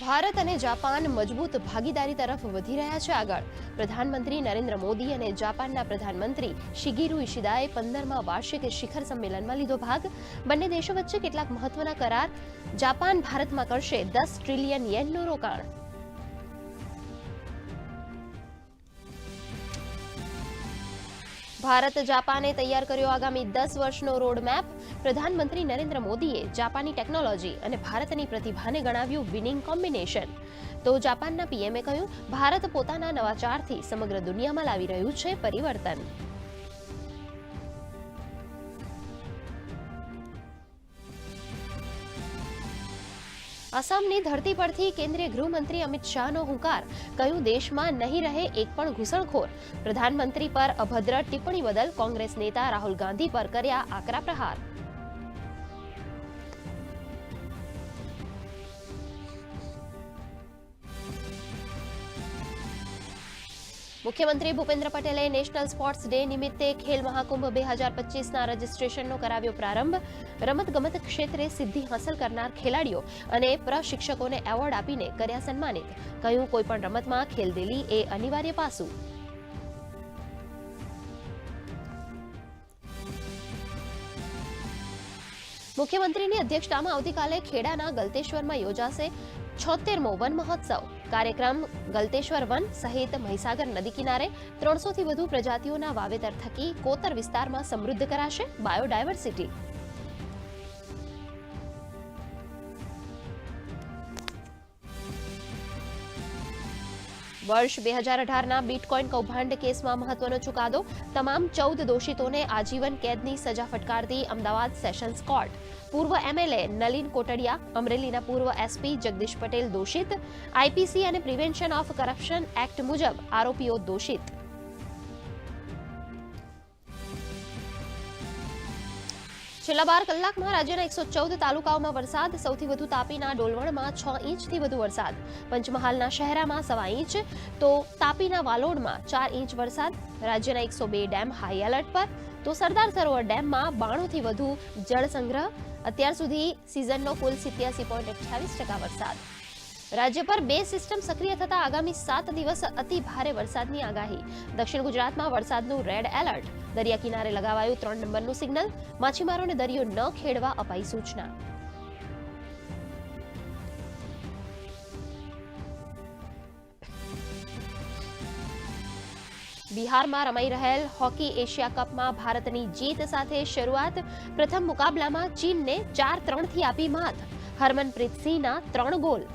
ભારત અને જાપાન મજબૂત ભાગીદારી તરફ વધી રહ્યા છે આગળ. પ્રધાનમંત્રી નરેન્દ્ર મોદી અને જાપાનના પ્રધાનમંત્રી શિગીરુ ઇશિદાએ પંદરમા વાર્ષિક શિખર સંમેલનમાં લીધો ભાગ. બંને દેશો વચ્ચે કેટલાક મહત્વના કરાર જાપાન ભારતમાં કરશે દસ ટ્રિલિયન યેનનું રોકાણ. ભારત જાપાને તૈયાર કર્યો આગામી દસ વર્ષનો રોડમેપ. પ્રધાનમંત્રી નરેન્દ્ર મોદીએ જાપાની ટેકનોલોજી અને ભારતની પ્રતિભાને ગણાવ્યું વિનિંગ કોમ્બિનેશન. તો જાપાનના પીએમએ કહ્યું, ભારત પોતાના નવાચારથી સમગ્ર દુનિયામાં લાવી રહ્યું છે પરિવર્તન. આસામની ધરતી પરથી કેન્દ્રીય ગૃહમંત્રી અમિત શાહનો હુંકાર. કહ્યું, દેશમાં નહીં રહે એક પણ ઘૂસણખોર. પ્રધાનમંત્રી પર અભદ્ર ટિપ્પણી બદલ કોંગ્રેસ નેતા રાહુલ ગાંધી પર કર્યા આકરા પ્રહાર. મુખ્યમંત્રી ભૂપેન્દ્ર પટેલે નેશનલ સ્પોર્ટ્સ ડે નિમિત્તે ખેલ મહાકુંભ બે હજાર પચીસના રજીસ્ટ્રેશનનો કરાવ્યો પ્રારંભ. રમતગમત ક્ષેત્રે સિદ્ધિ હાંસલ કરનાર ખેલાડીઓ અને પ્રશિક્ષકોને એવોર્ડ આપીને કર્યા સન્માનિત. કહ્યું, કોઈપણ રમતમાં ખેલદિલી એ અનિવાર્ય પાસું. મુખ્યમંત્રીની અધ્યક્ષતામાં આવતીકાલે ખેડાના ગલતેશ્વરમાં યોજાશે છોતેરમો વન મહોત્સવ. કાર્યક્રમ ગલતેશ્વર વન સહિત મહીસાગર નદી કિનારે ત્રણસોથી વધુ પ્રજાતિઓના વાવેતર થકી કોતર વિસ્તારમાં સમૃદ્ધ કરાશે બાયોડાયવર્સિટી. વર્ષ બે હજાર અઢારના બિટકોઇન કૌભાંડ કેસમાં મહત્વનો ચુકાદો. તમામ ચૌદ દોષિતોને આજીવન કેદની સજા ફટકારતી અમદાવાદ સેશન્સ કોર્ટ. પૂર્વ એમએલએ નલિન કોટડિયા, અમરેલીના પૂર્વ એસપી જગદીશ પટેલ દોષિત. આઈપીસી અને પ્રિવેન્શન ઓફ કરપ્શન એક્ટ મુજબ આરોપીઓ દોષિત. છેલ્લા બાર કલાકમાં રાજ્યના એકસો ચૌદ તાલુકાઓમાં વરસાદ, સૌથી વધુ તાપીના ડોલવણમાં છ ઇંચથી વધુ વરસાદ. પંચમહાલના શહેરામાં સવા ઇંચ, તો તાપીના વાલોડમાં ચાર ઇંચ વરસાદ. રાજ્યના એકસો બે ડેમ હાઈ એલર્ટ પર. તો સરદાર સરોવર ડેમમાં બાણુંથી વધુ જળ સંગ્રહ અત્યાર સુધી સિઝનનો કુલ સિત્યાસી પોઈન્ટ અઠ્યાવીસ ટકા વરસાદ. રાજ્ય પર બે સિસ્ટમ સક્રિય થતા આગામી સાત દિવસ અતિ ભારે વરસાદની આગાહી. દક્ષિણ ગુજરાતમાં વરસાદનું રેડ એલર્ટ દરિયા કિનારે લગાવાયું ત્રણ નંબરનું સિગ્નલ. માછીમારોને દરિયો ન ખેડવા અપાઈ સૂચના. બિહારમાં રમાઈ રહેલ હોકી એશિયા કપમાં ભારતની જીત સાથે શરૂઆત. પ્રથમ મુકાબલામાં ચીનને ચાર ત્રણથી આપી માત. હરમનપ્રીત સિંહના ત્રણ ગોલ.